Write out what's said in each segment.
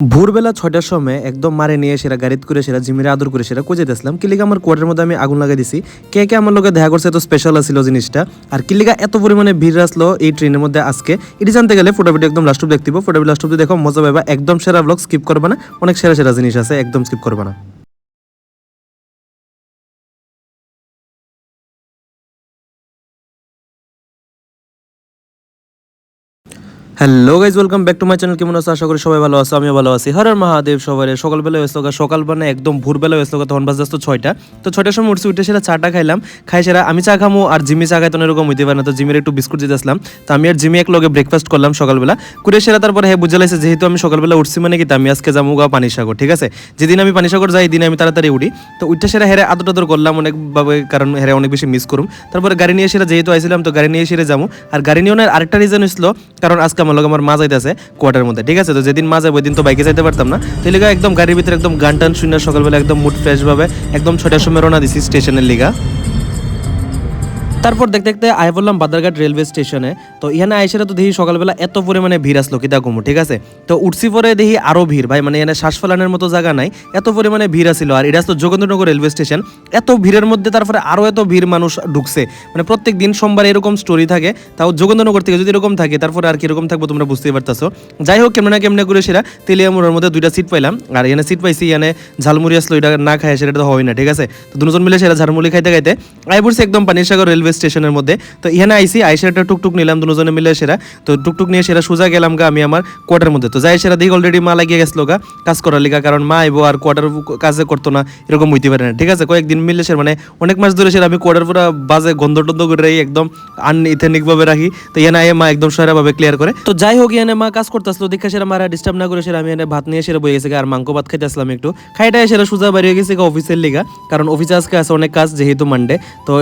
ভোরবেলা ছয়টার সময় একদম মারে নিয়ে সেরা, গাড়িত করে সেরা জিমিরে আদর করে সেরা কোজে দিয়েছিলাম কিলিকা আমার কোয়ার্টের মধ্যে আমি আগুন লাগাই দিছি। কে কে আমার লোকে দেখা করছে এত স্পেশাল ছিল জিনিসটা। আর কিলিকা এত পরিমাণে ভিড় আসলো এই ট্রেনের মধ্যে আজকে। এটি জানতে গেলে ফটোভিডিও একদম লাস্ট অব দেখতে ফটোভিডিও লাস্ট অব্দি দেখো, মজা পাবা একদম সেরা ব্লগ স্কিপ করবে না। অনেক সেরা সেরা জিনিস আছে, একদম স্কিপ করবে না। Hello guys welcome back to my channel কেমন আছো? আশা করি সবাই ভালো আছো, আমিও ভালো আছি। হরার মহাদেব সবাই সকালবেলা হয়েছিল সকাল মানে একদম ভোরবেলা হয়েছিল তখন বাজে আসতো ছয়টা। তো ছয়টার সময় উঠছি, উঠে সেটা চাটা খাইলাম। খাই সেরা আমি চা খামো আর জিমি চা খাইতো এরকম হইতে পারে না। তো জিমির একটু বিস্কুট দিতে আসলাম। তো আমি আর জিমি এক লগে ব্রেকফাস্ট করলাম সকালবেলা। করে সেরা তারপরে হ্যাঁ বুঝে লাগছে যেহেতু আমি সকালবেলা উঠছি মানে কি আমি আজকে যাব গা পানিসাগর, ঠিক আছে? যেদিন আমি পানিসাগর যাই, দিন আমি তাড়াতাড়ি উঠি। তো উঠে সেরা হেরে আদর টাদর করলাম অনেকভাবে কারণ হেরে অনেক বেশি মিস করুম। তারপরে গাড়ি নিয়ে সেরা যেহেতু আইছিলাম, তো গাড়ি নিয়ে সেরে যাব আর গাড়ি নিয়ে আরেকটা রিজন হইছিল, কারণ আজকে আমার লোক আমার মা কোয়ার্টার মধ্যে, ঠিক আছে? তো যেদিন মা যাবে ওই দিন তো বাইকে যাইতে পারতাম না। তো লিগা একদম গাড়ির ভিতরে একদম গান টান শুনে সকালবেলা একদম মুড ফ্রেশভাবে একদম ছটার সময় রওনা দিছি স্টেশনের লিগা। তারপর দেখতে দেখতে আয় বললাম বাদারঘাট রেলওয়ে স্টেশনে। তো এখানে আইসেরা তো দেখি সকালবেলা এত পরিমাণে ভিড় আসলো কিতা কমু ঠিক আছে? তো উঠছি পরে দেখি আরও ভিড়, ভাই মানে এখানে শ্বাস ফেলানোর মতো জায়গা নাই, এত পরিমাণে ভিড় আসছিল আর এটা তো যোগেন্দ্রনগর রেলওয়ে স্টেশন, এত ভিড়ের মধ্যে তারপরে আরও এত ভিড় মানুষ ঢুকছে। মানে প্রত্যেক দিন সোমবার এরকম স্টোরি থাকে, তাও যোগেন্দ্রনগর থেকে যদি এরকম থাকে, তারপরে আর কীরকম থাকব তোমরা বুঝতেই পারতাছো। যাই হোক, কেমনে না কেমনে করে সেরা তেলিয়ামুড়ের মধ্যে দুইটা সিট পাইলাম, আর এখানে সিট পাইছি, এখানে ঝালমুড়ি আসলো, এটা না খায় সেটা তো হয় না, ঠিক আছে? তো দুজন মিলে সেটা ঝালমুড়ি খাইতে খাইতে আই পড়ছি একদম পানিসাগর রেলওয়ে স্টেশনের মধ্যে। তো এখানে আইসি আইসে একটা টুকটুক নিলাম, দুজনে মিলে সেরা। তো টুকটুক নিয়ে সেরা সোজা গেলাম গা আমি আমার কোয়ার্টার মধ্যে। তো যাই সেরা দেখি অলরেডি মা লাগিয়ে গেছিল গা কাজ করার লিগা, কারণ মা আইবো আর কোয়ার্টার কাজে করতো না, এরকম হইতে পারে না। ঠিক আছে, কয়েকদিন মিললে সে মানে অনেক মাস ধরে সেরা আমি কোয়ার্টার পুরো বাজে গন্ধ টন্ধ করে রাখি একদম আনইথেনিক ভাবে রাখি। তো এখানে আইয়ে মা একদম সেরা ভাবে ক্লিয়ার করে। তো যাই হোক, এখানে মা কাজ করতেছিল, দেখা সেরা মারা ডিস্টার্ব না করে সেরা আমি এনে ভাত নিয়ে সেরা বয়ে গেছে আর মাংস ভাত খাইতে আসলাম একটু। খাইটা সেরা সোজা বাড়িয়ে গেছে অফিসের লিগা, কারণ অফিসে আজকে আছে অনেক কাজ, যেহেতু মানডে তো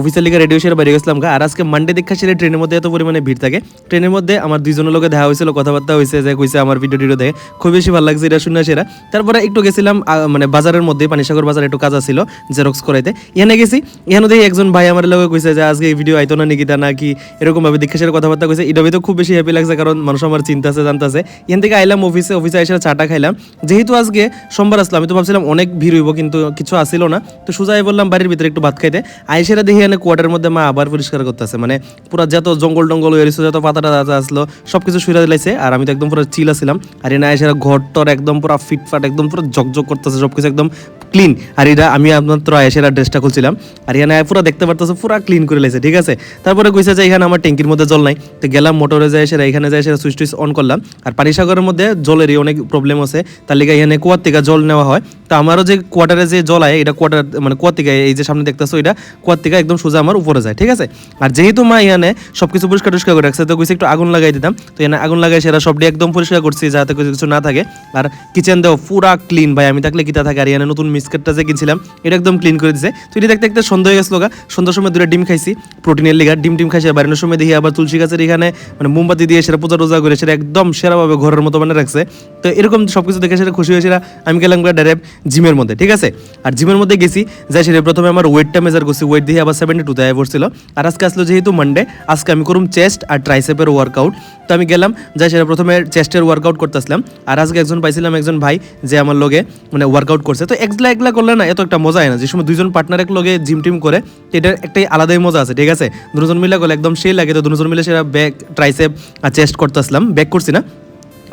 অফিসের লিগা রেডিও সেরা বাড়িয়ে গেছিলাম গা, আর আজকে মানডে দেখা সেরা ট্রেনের মধ্যে এত পরিমাণে ভিড় থাকে। ট্রেনের মধ্যে আমার দুইজনের লোকে দেখা হয়েছিল কথাবার্তা হয়েছে, যে কইছে আমার ভিডিও টিডিও দেখে। খুব বেশি ভালো লাগছে, এটা শুনে সেরা তারপরে একটু গেছিলাম মানে বাজারের মধ্যে, পানিসাগর বাজার একটু কাজ ছিল জেরক্স করাইতে। এখানে গেছি, এখানে দেখি একজন ভাই আমার লোকে কইছে যে আজকে এই ভিডিও আইতো না নিকিতা নাকি এরকম ভাবে দেখে সেরা কথাবার্তা কইছে। এটা তো খুব বেশি হ্যাপি লাগছে, কারণ মানুষ আমার চিন্তা আছে জানতেছে এখান থেকে আইলাম অফিসে অফিসে এসে চাটা খাইলাম। যেহেতু আজকে সোমবার আসলাম, আমি তো ভাবছিলাম অনেক ভিড় হইব, কিন্তু কিছু আসিল না। তো সোজাই বললাম বাড়ির ভিতরে একটু ভাত খাইতে। আইসেরা দেখি এখানে কোয়ার্টার মধ্যে মা আবার পরিষ্কার করতেছে মানে পুরো যত জঙ্গল টঙ্গল হয়ে যত পাতা টাতা আসলো, সবকিছু শুয়ে দিলাইছে, আর আমি তো একদম পুরো চিল ছিলাম আর এনে আইসেরা ঘর টর একদম পুরো ফিটফাট, একদম পুরো ঝকঝক করতেছে, সবকিছু একদম ক্লিন আর এটা আমি আপনার আয়েসেরা ড্রেসটা খুলছিলাম। আর এখানে পুরো দেখতে পারতেছে, পুরো ক্লিন করে লাইছে, ঠিক আছে? তারপরে কইছে যে এখানে আমার ট্যাঙ্কির মধ্যে জল নাই। তো গেলাম, মোটরে যায় সেরা, এখানে যায় সেরা সুইচ টুইচ অন করলাম। আর পানিসাগরের মধ্যে জলেরই অনেক প্রবলেম আছে। তার লিগে এখানে কুয়ার থেকে জল নেওয়া হয়। তো আমারও যে কোয়ার্টারে যে জল আয়, এটা কোয়ার্টার মানে কুয়ার থেকে এই যে সামনে দেখতেছো, এটা কুয়ার থেকে একদম সোজা আমার উপরে যায়, ঠিক আছে? আর যেহেতু মা এখানে সবকিছু পরিষ্কার টরিষ্কার করে রাখছে, তো কইছে একটু আগুন লাগাই দিতাম, তো এখানে আগুন লাগাই সেরা সবটি একদম পরিষ্কার করছি, যাতে কিছু কিছু না থাকে। আর কিচেন দেও পুরা ক্লিন ভাই, আমি থাকলে কিতা থাকে? আর এখানে নতুন মিসকেটটা যে কিনছিলাম, এটা একদম ক্লিন করে দিছে। তো এটা দেখতে দেখতে সন্ধ্যা হয়ে গেছিল সন্ধ্যার সময় দুটো ডিম খাইছি প্রোটিনের লিগা, ডিম ডিম খাইছি, আর বাড়ানোর সময় দেখি আবার তুলসী গাছের এখানে মানে মোমবাতি দিয়ে সেটা পূজা টোজা করে, সেটা একদম সেরাভাবে ঘরের মতো মানে রাখছে। তো এরকম সবকিছু দেখে সেটা খুশি হয়েছিল আমি গেলাম ডাইরেক্ট জিমের মধ্যে, ঠিক আছে? আর জিমের মধ্যে গেছি, যাই সেটা প্রথমে আমার ওয়েটটা মেজার করছি ওয়েট দিয়ে আবার সেভেন্টি টুতে আয় পড়ছিল। আর আজকে আসলো যেহেতু মানডে আজকে আমি করুম চেস্ট আর ট্রাইসেপের ওয়ার্কআউট তো আমি গেলাম, যাই সেটা প্রথমে চেস্টের ওয়ার্কআউট করতেছিলাম। আর আজকে একজন পাইছিলাম একজন ভাই, যে আমার লগে মানে ওয়ার্কআউট করছে। তো একলা একলা করলে না এত একটা মজা হয় না। যে সময় দুইজন পার্টনার এক লগে জিম টিম করে এটার একটাই আলাদাই মজা আছে, ঠিক আছে? দুজন মিলে করলে একদম সেই লাগে। তো দুজন মিলে সেটা ব্যাক ট্রাইসেপ আর চেস্ট করতেছিলাম। ব্যাক করছি না।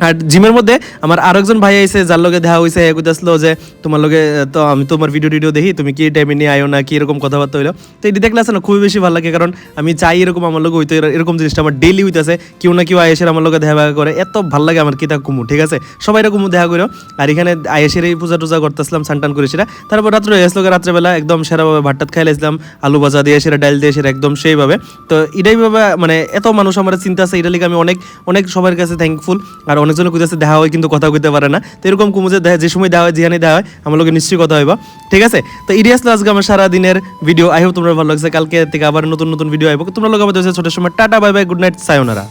আর জিমের মধ্যে আমার আরও একজন ভাই আইছে, যার লগে দেখা হইছে এ কইতাছিল যে, তোমার লগে তো আমি তোমার ভিডিও টিডিও দেখি, তুমি কি টাইমে নিয়ে আয়ো না, কি এরকম কথাবার্তা হইল? তো এটি দেখলে না খুবই বেশি ভালো লাগে, কারণ আমি চাই এরকম আমার লগে হইতো এরকম জিনিসটা আমার ডেইলি হইতাছে, কেউ না কেউ আয়েসের আমার লগে দেখা করে, এত ভালো লাগে আমার কিতা কুমু, ঠিক আছে? সবাই এরকম দেখা করো আর এখানে আয়েসের এই পূজা টুজা করতেছিলাম, সানটান করে সেটা তারপর রাত্রে আসলো রাত্রেবেলা একদম সেরাভাবে ভাতটাত খাইলাইছিলাম আলু ভাজা দিয়ে, সেরা ডাল দিয়ে সেটা একদম সেইভাবে। তো এটাই ভাবে মানে এত মানুষ আমার চিন্তা আছে, এটা লিগে আমি অনেক অনেক সবার কাছে থ্যাঙ্কফুল আর অনেকজনের আছে দেখা হয় কিন্তু কথা কইতে পারে না। তো এরকম কুমুজে দেখা যে সময় দেওয়া হয় যেখানে দেওয়া হয়, আমার লোকের নিশ্চয়ই কথা হইবা। ঠিক আছে? তো ইডি আসলে আজকে আমার সারাদিনের ভিডিও আই হোপ তোমরা ভালো লাগছে। কালকে থেকে আবার নতুন নতুন ভিডিও আইব। তোমরা লোক আমাদের ছোট সময়। Tata, bye bye good night sayonara